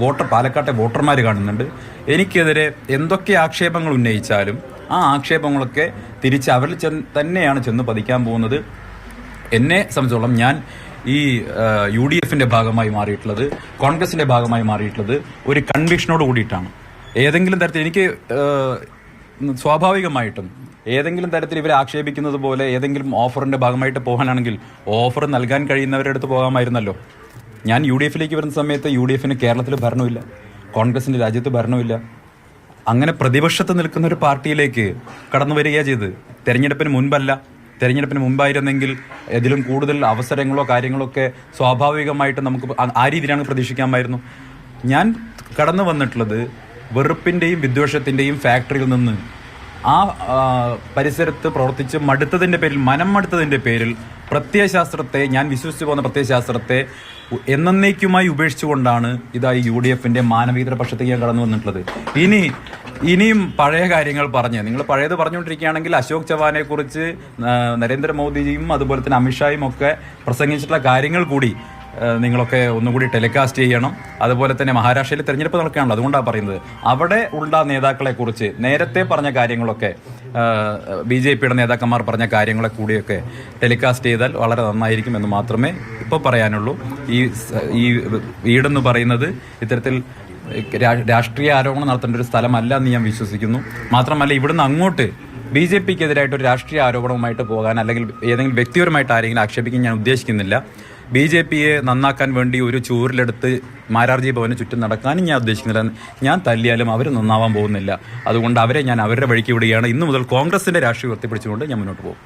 Voter പാലക്കാട്ടെ വോട്ടർമാർ കാണുന്നുണ്ട്. എനിക്കെതിരെ എന്തൊക്കെ ആക്ഷേപങ്ങൾ ഉന്നയിച്ചാലും ആ ആക്ഷേപങ്ങളൊക്കെ തിരിച്ച് അവരിൽ ചെന്ന് തന്നെയാണ് ചെന്ന് പതിക്കാൻ പോകുന്നത്. എന്നെ സംബന്ധിച്ചോളം ഞാൻ ഈ യു ഡി എഫിന്റെ ഭാഗമായി മാറിയിട്ടുള്ളത് കോൺഗ്രസിന്റെ ഭാഗമായി മാറിയിട്ടുള്ളത് ഒരു കൺവിക്ഷനോട് കൂടിയിട്ടാണ്. ഏതെങ്കിലും തരത്തിൽ എനിക്ക് സ്വാഭാവികമായിട്ടും ഏതെങ്കിലും തരത്തിൽ ഇവരെ ആക്ഷേപിക്കുന്നത് പോലെ ഏതെങ്കിലും ഓഫറിന്റെ ഭാഗമായിട്ട് പോകാനാണെങ്കിൽ ഓഫർ നൽകാൻ കഴിയുന്നവരുടെ അടുത്ത് പോകാമായിരുന്നല്ലോ. ഞാൻ യു ഡി എഫിലേക്ക് വരുന്ന സമയത്ത് യു ഡി എഫിന് കേരളത്തിൽ ഭരണമില്ല കോൺഗ്രസിന്റെ രാജ്യത്ത് ഭരണമില്ല അങ്ങനെ പ്രതിപക്ഷത്ത് നിൽക്കുന്ന ഒരു പാർട്ടിയിലേക്ക് കടന്നു വരികയാണ് ചെയ്ത് തെരഞ്ഞെടുപ്പിന് മുൻപല്ല. തെരഞ്ഞെടുപ്പിന് മുമ്പായിരുന്നെങ്കിൽ ഇതിലും കൂടുതൽ അവസരങ്ങളോ കാര്യങ്ങളോ ഒക്കെ സ്വാഭാവികമായിട്ട് നമുക്ക് ആ- രീതിയിലാണ് പ്രതീക്ഷിക്കാമായിരുന്നു. ഞാൻ കടന്നു വന്നിട്ടുള്ളത് വെറുപ്പിന്റെയും വിദ്വേഷത്തിന്റെയും ഫാക്ടറിയിൽ നിന്ന്. ആ, പരിസരത്ത് പ്രവർത്തിച്ച് മടുത്തതിന്റെ പേരിൽ മനം മടുത്തതിന്റെ പേരിൽ പ്രത്യയശാസ്ത്രത്തെ ഞാൻ വിശ്വസിച്ചു പോകുന്ന പ്രത്യയശാസ്ത്രത്തെ എന്നേക്കുമായി ഉപേക്ഷിച്ചുകൊണ്ടാണ് ഇതായി യു ഡി എഫിന്റെ മാനവീതര പക്ഷത്തേക്ക് ഞാൻ കടന്നു വന്നിട്ടുള്ളത്. ഇനി ഇനിയും പഴയ കാര്യങ്ങൾ പറഞ്ഞ് നിങ്ങൾ പഴയത് പറഞ്ഞുകൊണ്ടിരിക്കുകയാണെങ്കിൽ അശോക് ചവാനെ കുറിച്ച് നരേന്ദ്രമോദിജിയും അതുപോലെ തന്നെ അമിത്ഷായും ഒക്കെ പ്രസംഗിച്ചിട്ടുള്ള കാര്യങ്ങൾ കൂടി നിങ്ങളൊക്കെ ഒന്നുകൂടി ടെലികാസ്റ്റ് ചെയ്യണം. അതുപോലെ തന്നെ മഹാരാഷ്ട്രയിൽ തെരഞ്ഞെടുപ്പ് നടക്കുകയാണല്ലോ അതുകൊണ്ടാണ് പറയുന്നത്. അവിടെ ഉള്ള നേതാക്കളെ കുറിച്ച് നേരത്തെ പറഞ്ഞ കാര്യങ്ങളൊക്കെ ബി ജെ പിയുടെ നേതാക്കന്മാർ പറഞ്ഞ കാര്യങ്ങളെ കൂടിയൊക്കെ ടെലികാസ്റ്റ് ചെയ്താൽ വളരെ നന്നായിരിക്കും എന്ന് മാത്രമേ ഇപ്പോൾ പറയാനുള്ളൂ. ഈ ഈ വീടെന്ന് പറയുന്നത് ഇത്തരത്തിൽ രാഷ്ട്രീയ ആരോപണം നടത്തേണ്ട ഒരു സ്ഥലമല്ല എന്ന് ഞാൻ വിശ്വസിക്കുന്നു. മാത്രമല്ല ഇവിടുന്ന് അങ്ങോട്ട് ബി ജെ പിക്ക് എതിരായിട്ട് ഒരു രാഷ്ട്രീയ ആരോപണവുമായിട്ട് പോകാൻ അല്ലെങ്കിൽ ഏതെങ്കിലും വ്യക്തിപരമായിട്ട് ആരെങ്കിലും ആക്ഷേപിക്കാൻ ഞാൻ ഉദ്ദേശിക്കുന്നില്ല. ബി ജെ പിയെ നന്നാക്കാൻ വേണ്ടി ഒരു ചൂരിലെടുത്ത് മാരാർജി ഭവന് ചുറ്റും നടക്കാനും ഞാൻ ഉദ്ദേശിക്കുന്നില്ല. ഞാൻ തല്ലിയാലും അവർ നന്നാവാൻ പോകുന്നില്ല. അതുകൊണ്ട് അവരെ ഞാൻ അവരുടെ വഴിക്ക് വിടുകയാണ്. ഇന്നു മുതൽ കോൺഗ്രസിന്റെ രാഷ്ട്രീയം ഉയർത്തിപ്പിടിച്ചുകൊണ്ട് ഞാൻ മുന്നോട്ട് പോകും.